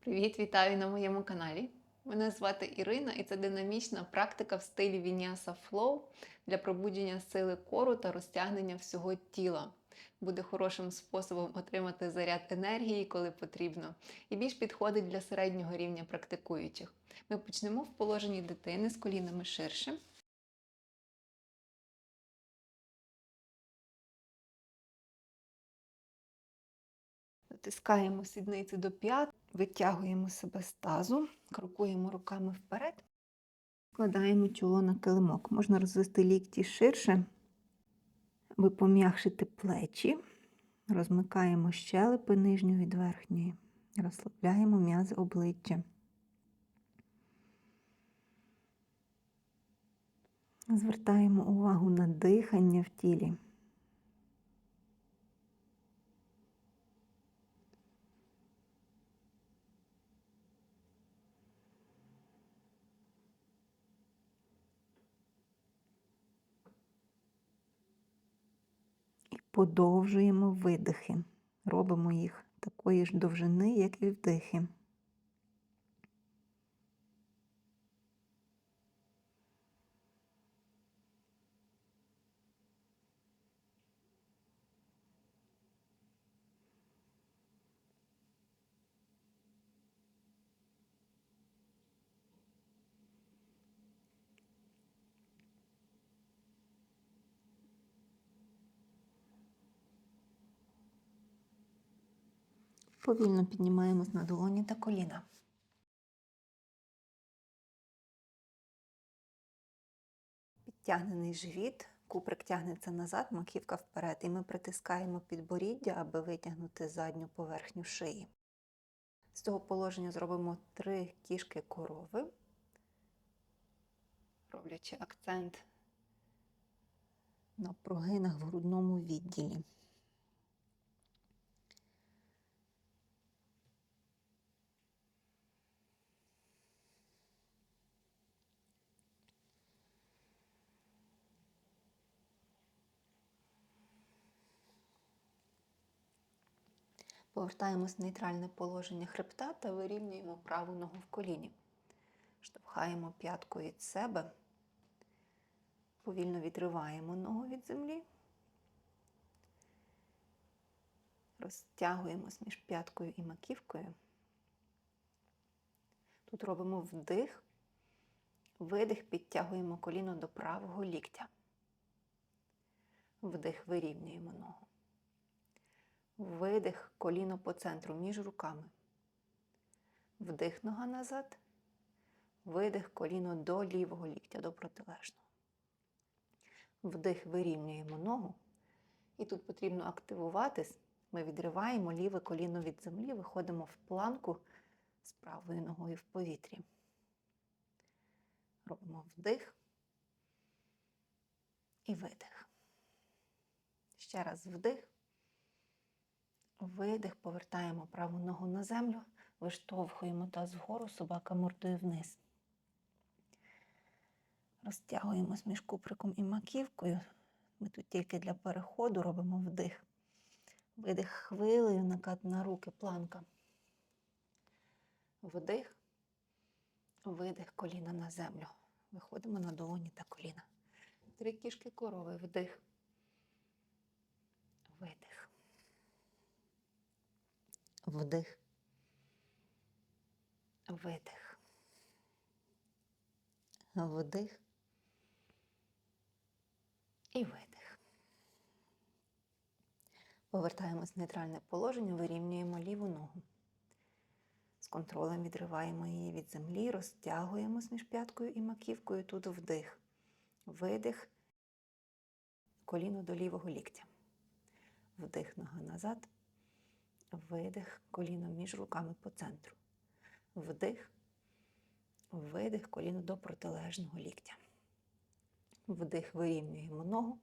Привіт, вітаю на моєму каналі. Мене звати Ірина, і це динамічна практика в стилі Vinyasa Flow для пробудження сили кору та розтягнення всього тіла. Буде хорошим способом отримати заряд енергії, коли потрібно, і більш підходить для середнього рівня практикуючих. Ми почнемо в положенні дитини з колінами ширше. Натискаємо сідниці до п'ят, витягуємо себе з тазу, крокуємо руками вперед, вкладаємо чоло на килимок. Можна розвести лікті ширше, аби пом'якшити плечі, розмикаємо щелепи нижню від верхньої, розслабляємо м'язи обличчя. Звертаємо увагу на дихання в тілі. І подовжуємо видихи. Робимо їх такої ж довжини, як і вдихи. Повільно піднімаємось на долоні та коліна. Підтягнений живіт, куприк тягнеться назад, маківка вперед, і ми притискаємо підборіддя, аби витягнути задню поверхню шиї. З цього положення зробимо три кішки корови, роблячи акцент на прогинах в грудному відділі. Повертаємось в нейтральне положення хребта та вирівнюємо праву ногу в коліні. Штовхаємо п'ятку від себе, повільно відриваємо ногу від землі, розтягуємось між п'яткою і маківкою. Тут робимо вдих, видих, підтягуємо коліно до правого ліктя. Вдих, вирівнюємо ногу. Видих коліно по центру між руками. Вдих нога назад. Видих коліно до лівого ліктя, до протилежного. Вдих вирівнюємо ногу. І тут потрібно активуватись. Ми відриваємо ліве коліно від землі, виходимо в планку з правою ногою в повітрі. Робимо вдих і видих. Ще раз вдих. Видих, повертаємо праву ногу на землю, виштовхуємо таз вгору, собака мордою вниз. Розтягуємось між куприком і маківкою. Ми тут тільки для переходу робимо вдих. Видих хвилею, накат на руки, планка. Вдих, видих коліна на землю. Виходимо на долоні та коліна. Три кішки корови. Вдих. Видих. Вдих. Видих. Вдих. І видих. Повертаємось в нейтральне положення, вирівнюємо ліву ногу. З контролем відриваємо її від землі, розтягуємось між п'яткою і маківкою. Тут вдих. Видих. Коліно до лівого ліктя. Вдих нога назад. Видих коліно між руками по центру. Вдих, видих коліно до протилежного ліктя. Вдих, вирівнюємо ногу.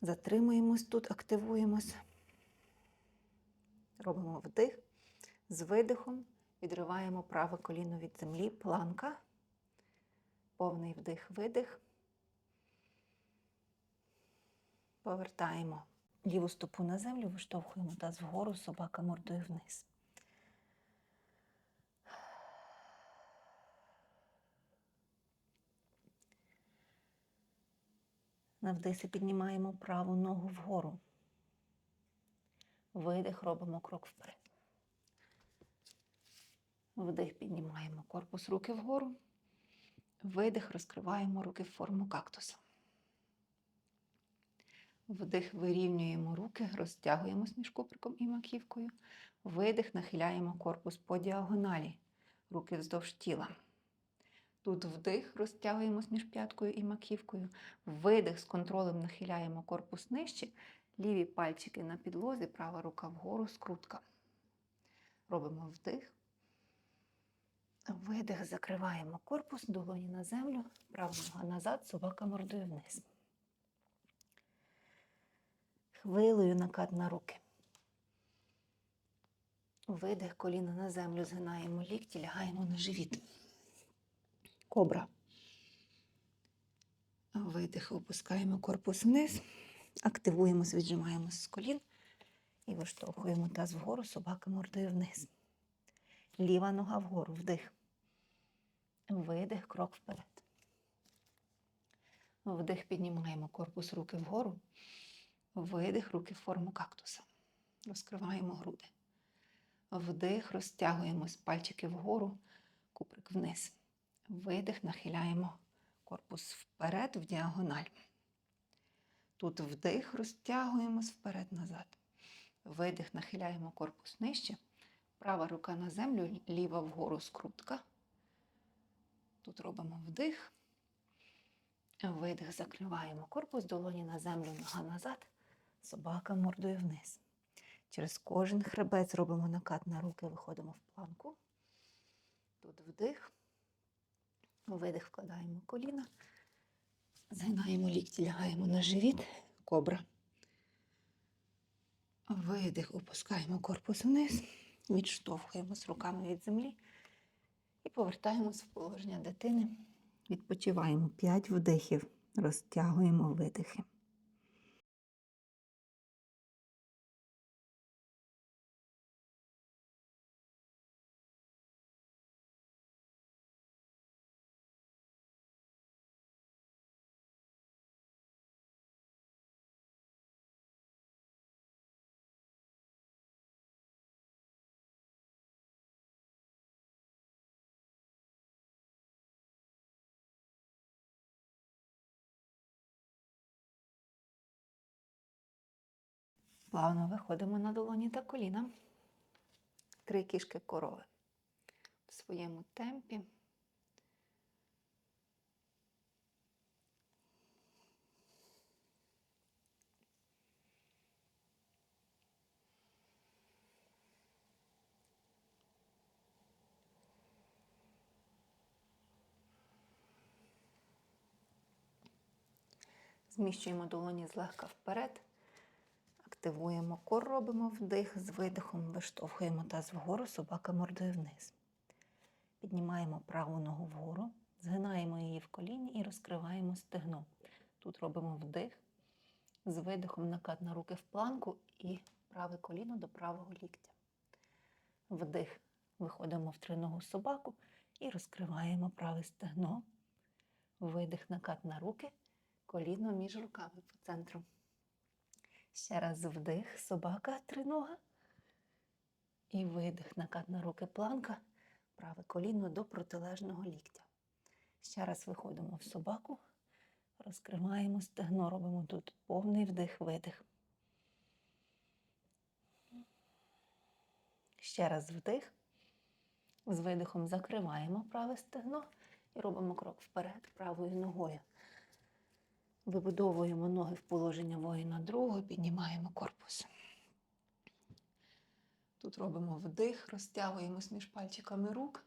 Затримуємось тут, активуємось. Робимо вдих. З видихом відриваємо праве коліно від землі, планка. Повний вдих, видих. Повертаємо Ліву стопу на землю виштовхуємо таз вгору, собака мордою вниз. На вдисі піднімаємо праву ногу вгору. Видих, робимо крок вперед. Вдих піднімаємо корпус руки вгору. Видих, розкриваємо руки в форму кактуса. Вдих, вирівнюємо руки, розтягуємось між куприком і маківкою. Видих, нахиляємо корпус по діагоналі, руки вздовж тіла. Тут вдих, розтягуємось між п'яткою і маківкою. Видих з контролем нахиляємо корпус нижче, ліві пальчики на підлозі, права рука вгору, скрутка. Робимо вдих. Видих, закриваємо корпус, долоні на землю, права нога назад, собака мордою вниз. Хвилею накат на руки. Видих, коліна на землю, згинаємо лікті, лягаємо на живіт. Кобра. Видих, опускаємо корпус вниз, активуємось, віджимаємось з колін і виштовхуємо таз вгору, собака мордою вниз. Ліва нога вгору, вдих. Видих, крок вперед. Вдих, піднімаємо корпус руки вгору. Видих, руки в форму кактуса. Розкриваємо груди. Вдих, розтягуємось, пальчики вгору, куприк вниз. Видих, нахиляємо корпус вперед в діагональ. Тут вдих, розтягуємось вперед-назад. Видих, нахиляємо корпус нижче. Права рука на землю, ліва вгору скрутка. Тут робимо вдих. Видих, закриваємо корпус, долоні на землю, нога назад, собака мордою вниз. Через кожен хребець робимо накат на руки, виходимо в планку. Тут вдих. Видих, вкладаємо коліна. Згинаємо лікті, лягаємо на живіт, кобра. Видих, опускаємо корпус вниз, відштовхуємось руками від землі і повертаємось в положення дитини. Відпочиваємо 5 вдихів, розтягуємо видихи. Плавно виходимо на долоні та коліна. Три кішки корови в своєму темпі. Зміщуємо долоні злегка вперед. Активуємо кор, робимо вдих, з видихом виштовхуємо таз вгору, собака мордою вниз. Піднімаємо праву ногу вгору, згинаємо її в коліні і розкриваємо стегно. Тут робимо вдих, з видихом накат на руки в планку і праве коліно до правого ліктя. Вдих, виходимо в триногу собаку і розкриваємо праве стегно. Видих, накат на руки, коліно між руками по центру. Ще раз вдих, собака, тринога. І видих, накат на руки планка, праве коліно до протилежного ліктя. Ще раз виходимо в собаку, розкриваємо стегно, робимо тут повний вдих-видих. Ще раз вдих. З видихом закриваємо праве стегно і робимо крок вперед правою ногою. Вибудовуємо ноги в положення воїна другого, піднімаємо корпус. Тут робимо вдих, розтягуємось між пальчиками рук,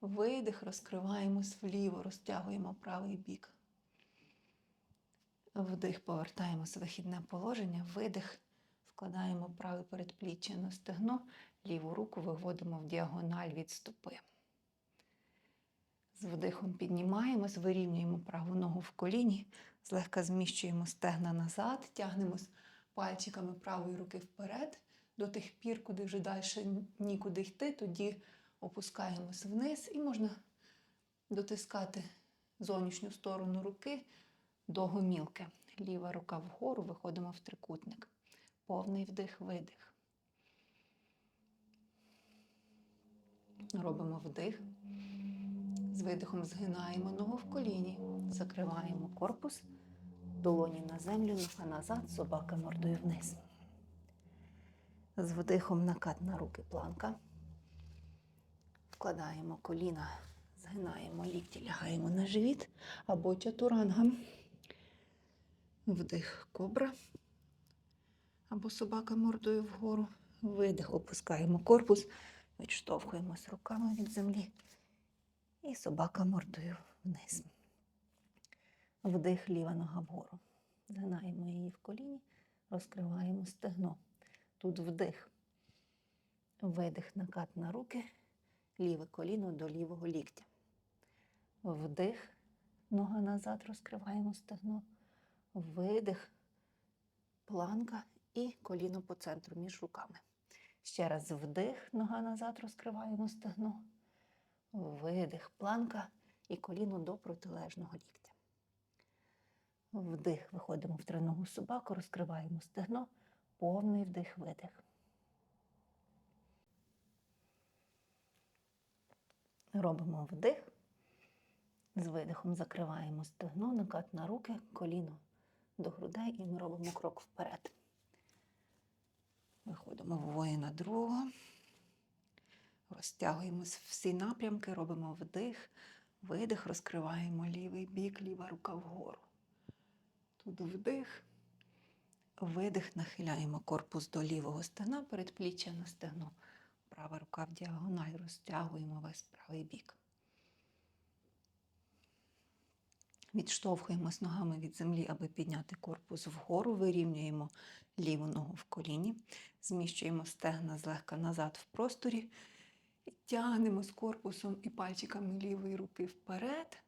видих, розкриваємось вліво, розтягуємо правий бік. Вдих, повертаємось в вихідне положення, видих, вкладаємо праве передпліччя на стегно, ліву руку виводимо в діагональ від стопи. З вдихом піднімаємось, вирівнюємо праву ногу в коліні, злегка зміщуємо стегна назад, тягнемось пальчиками правої руки вперед, до тих пір, куди вже далі нікуди йти, тоді опускаємось вниз і можна дотискати зовнішню сторону руки до гомілки. Ліва рука вгору, виходимо в трикутник. Повний вдих, видих. Робимо вдих. З видихом згинаємо ногу в коліні, закриваємо корпус, долоні на землю, нога назад, собака мордою вниз. З вдихом накат на руки планка. Вкладаємо коліна, згинаємо лікті, лягаємо на живіт або чатуранга. Вдих кобра або собака мордою вгору. Видих, опускаємо корпус, відштовхуємось руками від землі. І собака мордою вниз. Вдих, ліва нога вгору. Згинаємо її в коліні, розкриваємо стегно. Тут вдих. Видих, накат на руки, ліве коліно до лівого ліктя. Вдих, нога назад, розкриваємо стегно. Видих, планка і коліно по центру між руками. Ще раз вдих, нога назад, розкриваємо стегно. Видих, планка і коліно до протилежного ліктя. Вдих, виходимо в триногу собаку, розкриваємо стегно, повний вдих, видих. Робимо вдих. З видихом закриваємо стегно, накат на руки, коліно до грудей і ми робимо крок вперед. Виходимо в воїна другого. Розтягуємось всі напрямки, робимо вдих, видих, розкриваємо лівий бік, ліва рука вгору. Тут вдих, видих, нахиляємо корпус до лівого стегна, передпліччя на стегно. Права рука в діагональ, розтягуємо весь правий бік. Відштовхуємось ногами від землі, аби підняти корпус вгору, вирівнюємо ліву ногу в коліні, зміщуємо стегна злегка назад в просторі, тягнемо з корпусом і пальчиками лівої руки вперед,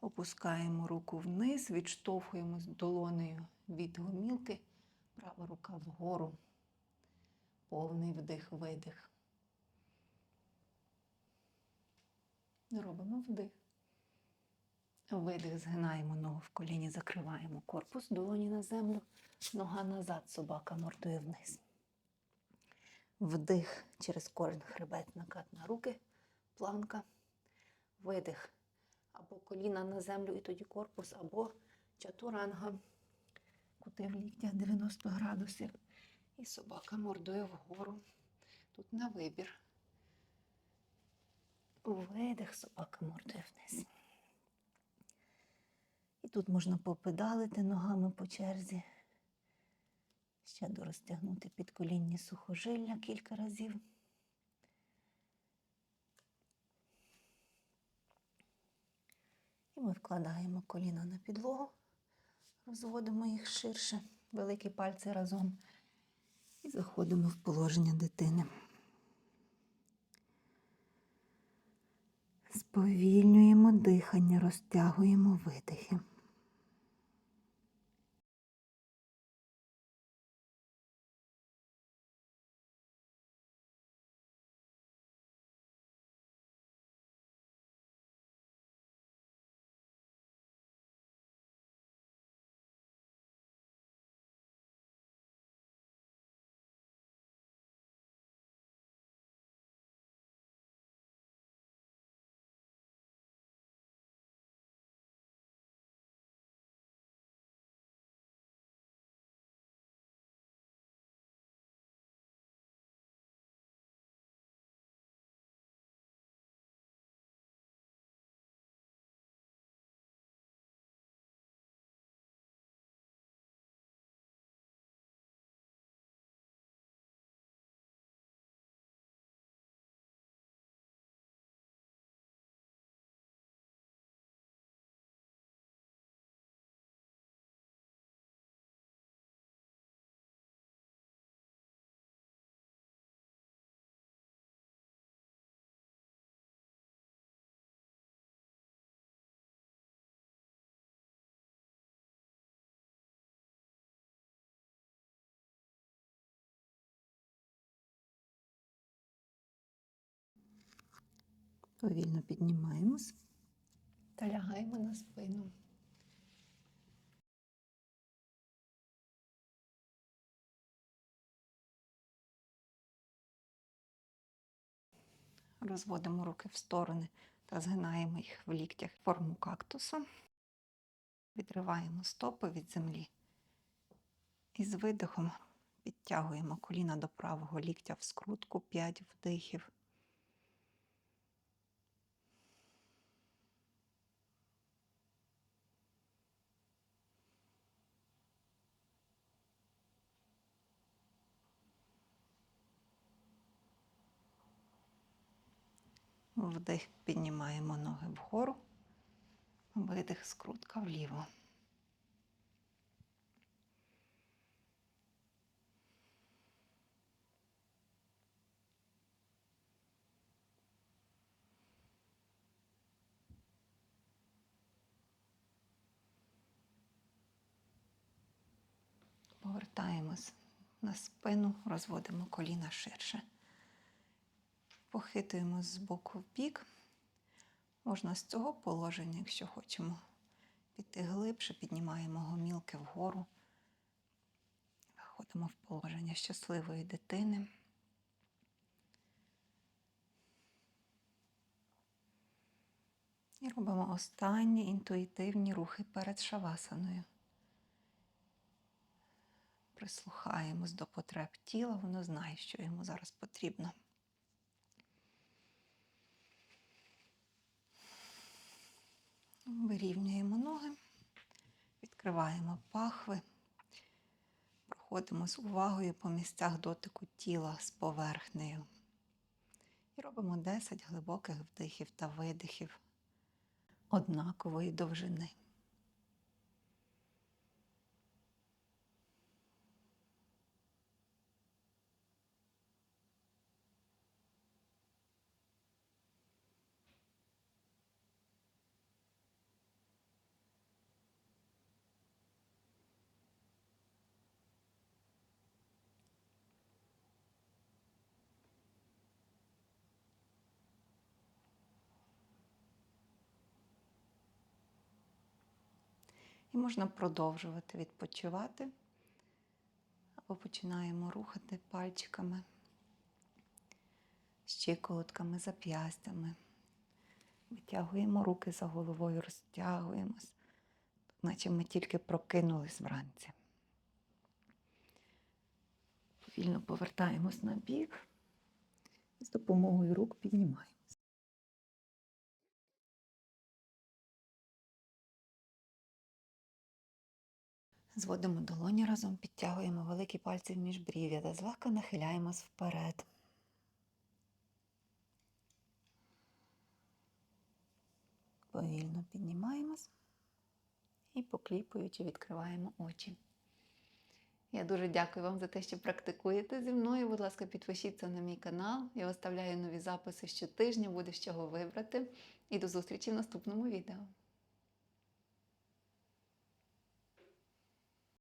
опускаємо руку вниз, відштовхуємось долонею від гомілки, права рука вгору, повний вдих, видих. Робимо вдих. Видих, згинаємо ногу в коліні, закриваємо корпус, долоні на землю, нога назад, собака мордою вниз. Вдих через кожен хребет накат на руки, планка. Видих або коліна на землю і тоді корпус, або чатуранга, кути в ліктях 90 градусів. І собака мордою вгору. Тут на вибір. Видих, собака мордою вниз. І тут можна попедалити ногами по черзі. Ще дорозтягнути підколінні сухожилля кілька разів. І ми вкладаємо коліна на підлогу, розводимо їх ширше, великі пальці разом. І заходимо в положення дитини. Сповільнюємо дихання, розтягуємо видихи. Повільно піднімаємось та лягаємо на спину. Розводимо руки в сторони та згинаємо їх в ліктях в форму кактуса, відриваємо стопи від землі і з видихом підтягуємо коліна до правого ліктя в скрутку 5 вдихів. Вдих піднімаємо ноги вгору, видих скрутка вліво. Повертаємось на спину, розводимо коліна ширше. Похитуємо з боку в бік. Можна з цього положення, якщо хочемо піти глибше, піднімаємо гомілки вгору. Виходимо в положення щасливої дитини. І робимо останні інтуїтивні рухи перед шавасаною. Прислухаємось до потреб тіла, воно знає, що йому зараз потрібно. Вирівнюємо ноги, відкриваємо пахви, проходимо з увагою по місцях дотику тіла з поверхнею. І робимо 10 глибоких вдихів та видихів однакової довжини. І можна продовжувати відпочивати. Або починаємо рухати пальчиками, щиколотками, зап'ястями. Витягуємо руки за головою, розтягуємось, наче ми тільки прокинулись вранці. Повільно повертаємось на бік і з допомогою рук піднімаємо. Зводимо долоні разом, підтягуємо великі пальці в міжбрів'я та злегка нахиляємось вперед. Повільно піднімаємось і покліпуючи відкриваємо очі. Я дуже дякую вам за те, що практикуєте зі мною. Будь ласка, підпишіться на мій канал. Я виставляю нові записи щотижня, буде з чого вибрати. І до зустрічі в наступному відео.